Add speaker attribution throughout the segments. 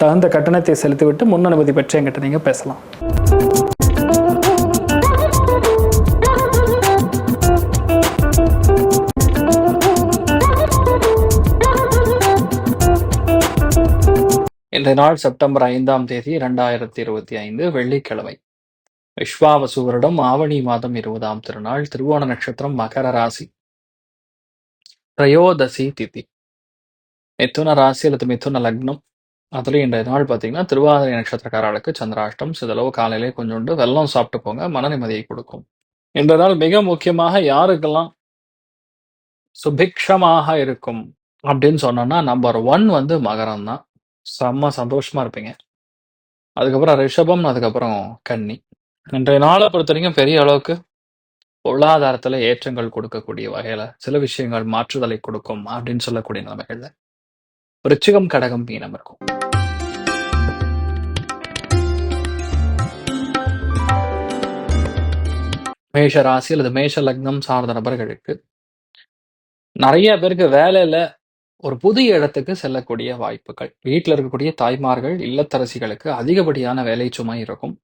Speaker 1: தகுந்த கட்டணத்தை செலுத்திவிட்டு முன் அனுமதி பெற்று என்கிட்ட நீங்கள் பேசலாம். இன்றைய நாள் செப்டம்பர் ஐந்தாம் தேதி இரண்டாயிரத்தி இருபத்தி ஐந்து வெள்ளிக்கிழமை. விஸ்வாவசு வருடம் ஆவணி மாதம் இருபதாம் திருநாள் திருவோண நட்சத்திரம் மகர ராசி. திரயோதசி திதி. மிதுன ராசி அல்லது மிதுன லக்னம். அதுலேயும் இன்றைய நாள் பார்த்தீங்கன்னா திருவாதிரை நட்சத்திரக்காரர்களுக்கு சந்திராஷ்டம் சிதளவு காலையிலே கொஞ்சோண்டு வெள்ளம் சாப்பிட்டு போங்க மன நிம்மதியை கொடுக்கும். இன்றைய நாள் மிக முக்கியமாக யாருக்கெல்லாம் சுபிக்ஷமாக இருக்கும் அப்படின்னு சொன்னோம்னா நம்பர் ஒன் வந்து மகரம் தான். செம்ம சந்தோஷமா இருப்பீங்க. அதுக்கப்புறம் ரிஷபம் அதுக்கப்புறம் கன்னி. இன்றைய நாளை பொறுத்த வரைக்கும் பெரிய அளவுக்கு பொருளாதாரத்துல ஏற்றங்கள் கொடுக்கக்கூடிய வகையில சில விஷயங்கள் மாற்றுதலை கொடுக்கும் அப்படின்னு சொல்லக்கூடிய நிலைமைகள்ல. விருச்சிகம் கடகம் மீனம் இருக்கும். மேஷ ராசி அல்லது மேஷ லக்னம் சார்ந்த நபர்களுக்கு நிறைய பேருக்கு வேலையில ஒரு புதிய இடத்துக்கு செல்லக்கூடிய வாய்ப்புகள். வீட்டில் இருக்கக்கூடிய தாய்மார்கள் இல்லத்தரசிகளுக்கு அதிகப்படியான வேலை சுமை இருக்கும்.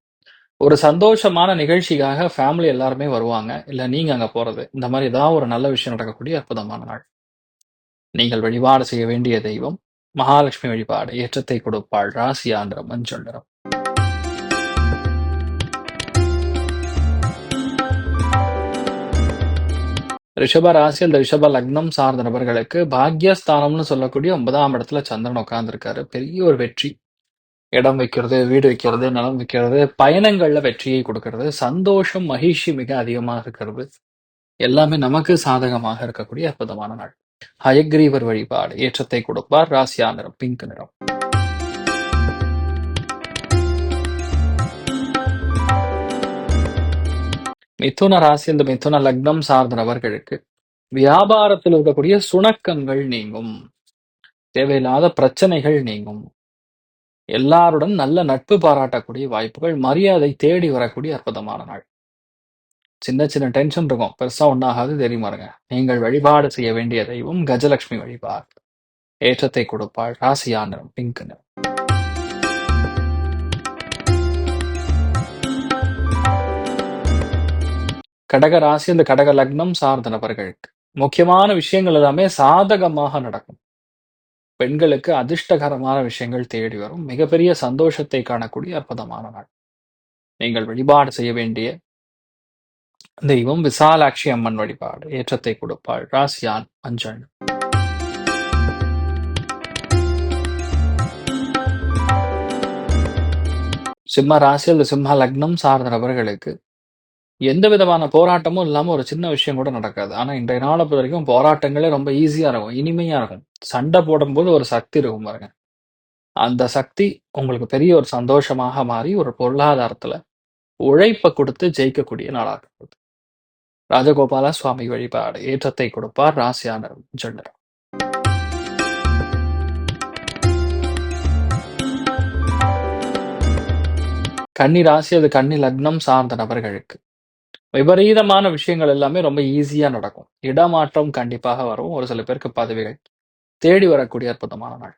Speaker 1: ஒரு சந்தோஷமான நிகழ்ச்சிக்காக ஃபேமிலி எல்லாருமே வருவாங்க. இல்ல நீங்க அங்க போறது. இந்த மாதிரி ஏதாவது ஒரு நல்ல விஷயம் நடக்கக்கூடிய அற்புதமான நாள். நீங்கள் வழிபாடு செய்ய வேண்டிய தெய்வம் மகாலட்சுமி வழிபாடு ஏற்றத்தை கொடுப்பாள் ராசி ஆந்திரம் மஞ்சள் நிறம் ரிஷப ராசி அந்த ரிஷப லக்னம் சார்ந்த நபர்களுக்கு பாக்யஸ்தானம்னு சொல்லக்கூடிய ஒன்பதாம் இடத்துல சந்திரன் உட்கார்ந்துருக்காரு. பெரிய ஒரு வெற்றி. இடம் வைக்கிறது வீடு வைக்கிறது நிலம் வைக்கிறது பயணங்கள்ல வெற்றியை கொடுக்கறது. சந்தோஷம் மகிழ்ச்சி மிக அதிகமாக இருக்கிறது. எல்லாமே நமக்கு சாதகமாக இருக்கக்கூடிய அற்புதமான நாள். ஹயக்ரீவர் வழிபாடு ஏற்றத்தை கொடுப்பார். ராசியா நிறம் பிங்க் நிறம். மிதுன ராசி இந்த மிதுன லக்னம் சார்ந்த நபர்களுக்கு வியாபாரத்தில் இருக்கக்கூடிய சுணக்கங்கள் நீங்கும். தேவையில்லாத பிரச்சனைகள் நீங்கும். எல்லாருடன் நல்ல நட்பு பாராட்டக்கூடிய வாய்ப்புகள் மரியாதை தேடி வரக்கூடிய அற்புதமான நாள். சின்ன சின்ன டென்ஷன் இருக்கும். பெருசா ஒன்றாகாது தெரியுமாருங்க நீங்கள் வழிபாடு செய்ய வேண்டிய தெய்வம் கஜலட்சுமி வழிபாடு. ஏற்றத்தை கொடுப்பாள். ராசியா நிறம் பிங்க் நிறம். கடக ராசி அந்த கடக லக்னம் சார்ந்த நபர்களுக்கு முக்கியமான விஷயங்கள் எல்லாமே சாதகமாக நடக்கும். பெண்களுக்கு அதிர்ஷ்டகரமான விஷயங்கள் தேடி வரும். மிகப்பெரிய சந்தோஷத்தை காணக்கூடிய அற்புதமான நாள். நீங்கள் வழிபாடு செய்ய வேண்டிய தெய்வம் விசாலாட்சி அம்மன் வழிபாடு. ஏற்றத்தை கொடுப்பாள். ராசியான் அஞ்சல். சிம்ம ராசி அல்லது சிம்ம லக்னம் சார்ந்த நபர்களுக்கு எந்த விதமான போராட்டமும் இல்லாம ஒரு சின்ன விஷயம் கூட நடக்காது. ஆனா இன்றைய நாளை பொறுத்த வரைக்கும் போராட்டங்களே ரொம்ப ஈஸியா இருக்கும். இனிமையா இருக்கும். சண்டை போடும்போது ஒரு சக்தி இருக்கும் பாருங்க. அந்த சக்தி உங்களுக்கு பெரிய ஒரு சந்தோஷமாக மாறி ஒரு பொருளாதாரத்துல உழைப்பை கொடுத்து ஜெயிக்கக்கூடிய நாளாக இருக்குது ராஜகோபால சுவாமி வழிபாடு. ஏற்றத்தை கொடுப்பார் ராசியான ஜெண்டர் கன்னி ராசி அது கன்னி லக்னம் சார்ந்த நபர்களுக்கு. விபரீதமான விஷயங்கள் எல்லாமே ரொம்ப ஈஸியா நடக்கும். இடமாற்றம் கண்டிப்பாக வரும். ஒரு சில பேருக்கு பதவிகள் தேடி வரக்கூடிய அற்புதமான நாள்.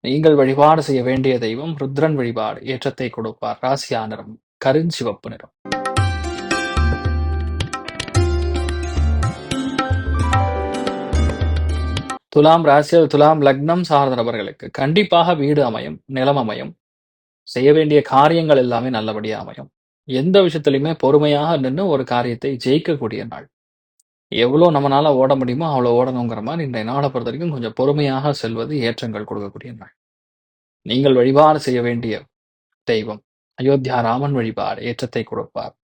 Speaker 1: நீங்கள் வழிபாடு செய்ய வேண்டிய தெய்வம் ருத்ரன் வழிபாடு ஏற்றத்தை கொடுப்பார். ராசியா நிறம் கருஞ்சிவப்பு நிறம். துலாம் ராசியில் துலாம் லக்னம் சார்ந்த நபர்களுக்கு கண்டிப்பாக வீடு அமையும், நிலம் அமையும். செய்ய வேண்டிய காரியங்கள் எல்லாமே நல்லபடியா அமையும். எந்த விஷயத்துலையுமே பொறுமையாக நின்னு ஒரு காரியத்தை ஜெயிக்கக்கூடிய நாள். எவ்வளோ நம்மனால ஓட முடியுமோ அவ்வளோ ஓடணுங்கிற மாதிரி இன்றைய நாளை பொறுத்த வரைக்கும் கொஞ்சம் பொறுமையாக செல்வது ஏற்றங்கள் கொடுக்கக்கூடிய நாள். நீங்கள் வழிபாடு செய்ய வேண்டிய தெய்வம் அயோத்தியா ராமன் வழிபாடு ஏற்றத்தை கொடுப்பார்.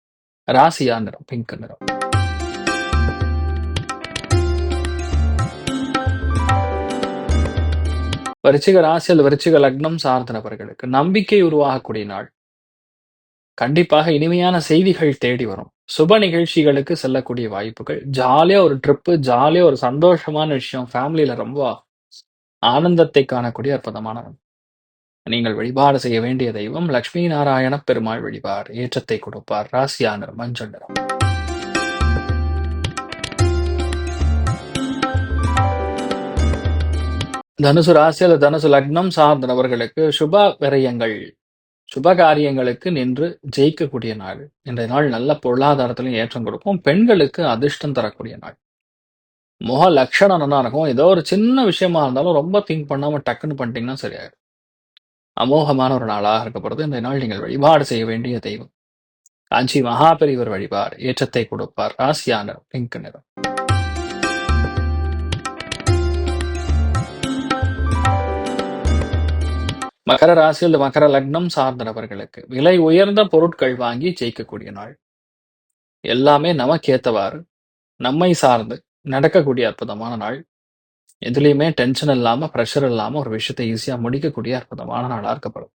Speaker 1: ராசியா நிறம் பிங்க் நிறம். விருச்சிக ராசியில் விருச்சிக லக்னம் சார்ந்த நபர்களுக்கு நம்பிக்கை உருவாகக்கூடிய நாள். கண்டிப்பாக இனிமையான செய்திகள் தேடி வரும். சுப நிகழ்ச்சிகளுக்கு செல்லக்கூடிய வாய்ப்புகள். ஜாலியா ஒரு ட்ரிப்பு, ஜாலியா ஒரு சந்தோஷமான விஷயம். ஃபேமிலியில ரொம்ப ஆனந்தத்தை காணக்கூடிய அற்புதமான நீங்கள் வழிபாடு செய்ய வேண்டிய தெய்வம் லட்சுமி நாராயண பெருமாள் வழிபாடு ஏற்றத்தை கொடுப்பார். ராசியா மஞ்சள் நிறம். தனுசு ராசி அல்லது தனுசு லக்னம் சார்ந்த நபர்களுக்கு சுப விரயங்கள் சுப காரியங்களுக்கு நின்று ஜெயிக்கக்கூடிய நாள். இன்றைய நாள் நல்ல பொருளாதாரத்திலும் ஏற்றம் கொடுக்கும். பெண்களுக்கு அதிர்ஷ்டம் தரக்கூடிய நாள். முக லட்சணம் நல்லா இருக்கும். ஏதோ ஒரு சின்ன விஷயமா இருந்தாலும் ரொம்ப திங்க் பண்ணாம டக்குன்னு பண்ணிட்டீங்கன்னா சரியாயிடும். அமோகமான ஒரு நாளாக இருக்கப்படுது இந்த நாள் நீங்கள் வழிபாடு செய்ய வேண்டிய தெய்வம். காஞ்சி மகாபெரிவர் வழிபார் ஏற்றத்தை கொடுப்பார். ராசியா நிறம் பிங்க் நிறம். மகர ராசி அல்லது மகர லக்னம் சார்ந்த நபர்களுக்கு விலை உயர்ந்த பொருட்கள் வாங்கி ஜெயிக்கக்கூடிய நாள். எல்லாமே நமக்கு ஏத்தவாறு நம்மை சார்ந்து நடக்கக்கூடிய அற்புதமான நாள். எதுலேயுமே டென்ஷன் இல்லாம ப்ரெஷர் இல்லாம ஒரு விஷயத்தை ஈஸியா முடிக்கக்கூடிய அற்புதமான நாளா இருக்கப்படும்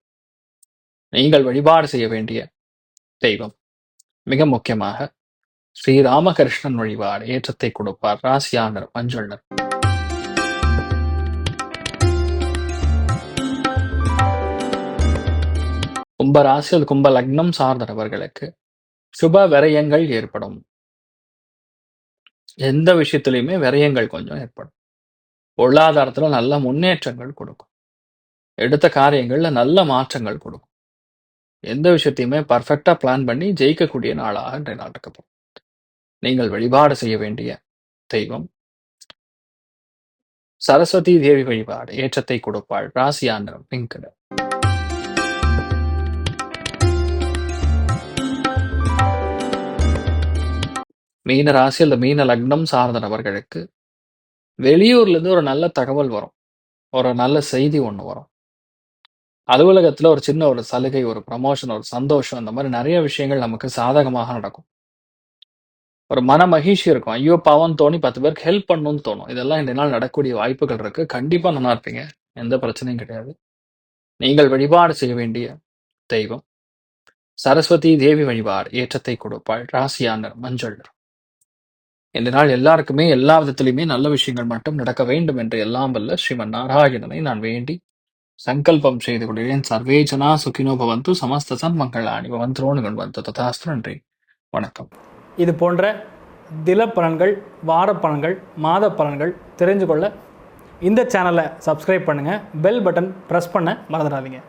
Speaker 1: நீங்கள் வழிபாடு செய்ய வேண்டிய தெய்வம் மிக முக்கியமாக ஸ்ரீ ராமகிருஷ்ணன் வழிபாடு ஏற்றத்தை கொடுப்பார் ராசியானர் மஞ்சள் கும்ப ராசி கும்ப லக்னம் சார்ந்தவர்களுக்கு சுப விரயங்கள் ஏற்படும். எந்த விஷயத்திலையுமே விரயங்கள் கொஞ்சம் ஏற்படும். பொருளாதாரத்துல நல்ல முன்னேற்றங்கள் கொடுக்கும். எடுத்த காரியங்கள்ல நல்ல மாற்றங்கள் கொடுக்கும். எந்த விஷயத்தையுமே பர்ஃபெக்டா பிளான் பண்ணி ஜெயிக்கக்கூடிய நாளாக இன்றைய நாள் இருக்கப்படும் நீங்கள் வழிபாடு செய்ய வேண்டிய தெய்வம். சரஸ்வதி தேவி வழிபாடு ஏற்றத்தை கொடுப்பாள் ராசியா நிறம் பிங்க் மீன ராசி அல்லது மீன லக்னம் சார்ந்த நபர்களுக்கு வெளியூர்ல இருந்து ஒரு நல்ல தகவல் வரும். ஒரு நல்ல செய்தி ஒண்ணு வரும். அலுவலகத்துல ஒரு சின்ன ஒரு சலுகை ஒரு ப்ரமோஷன் ஒரு சந்தோஷம் இந்த மாதிரி நிறைய விஷயங்கள் நமக்கு சாதகமாக நடக்கும். ஒரு மன மகிழ்ச்சி இருக்கும். ஐயோ பாவம் தோணி பத்து பேருக்கு ஹெல்ப் பண்ணணும்னு தோணும். இதெல்லாம் இந்த நாள் நடக்கக்கூடிய வாய்ப்புகள் இருக்கு. கண்டிப்பா நல்லா இருப்பீங்க. எந்த பிரச்சனையும் கிடையாது. நீங்கள் வழிபாடு செய்ய வேண்டிய தெய்வம். சரஸ்வதி தேவி வழிபாடு ஏற்றத்தை கொடுப்பாள். ராசியானர் மஞ்சள் இந்த நாள் எல்லாருக்குமே எல்லா விதத்திலையுமே நல்ல விஷயங்கள் மட்டும் நடக்க வேண்டும் என்று எல்லாம் வல்ல ஸ்ரீமன் நாராயணனை நான் வேண்டி சங்கல்பம் செய்து கொள்கிறேன். சர்வே ஜனா சுகினோ பவந்து சமஸ்த சன்மங்களாணி பவந்தோனு வந்து ததாஸ்து நன்றி. வணக்கம்.
Speaker 2: இது போன்ற தில பலன்கள் வார பலன்கள் மாத பலன்கள் தெரிஞ்சு கொள்ள இந்த சேனலை சப்ஸ்கிரைப் பண்ணுங்கள் பெல் பட்டன் ப்ரெஸ் பண்ண மறந்துடாதீங்க.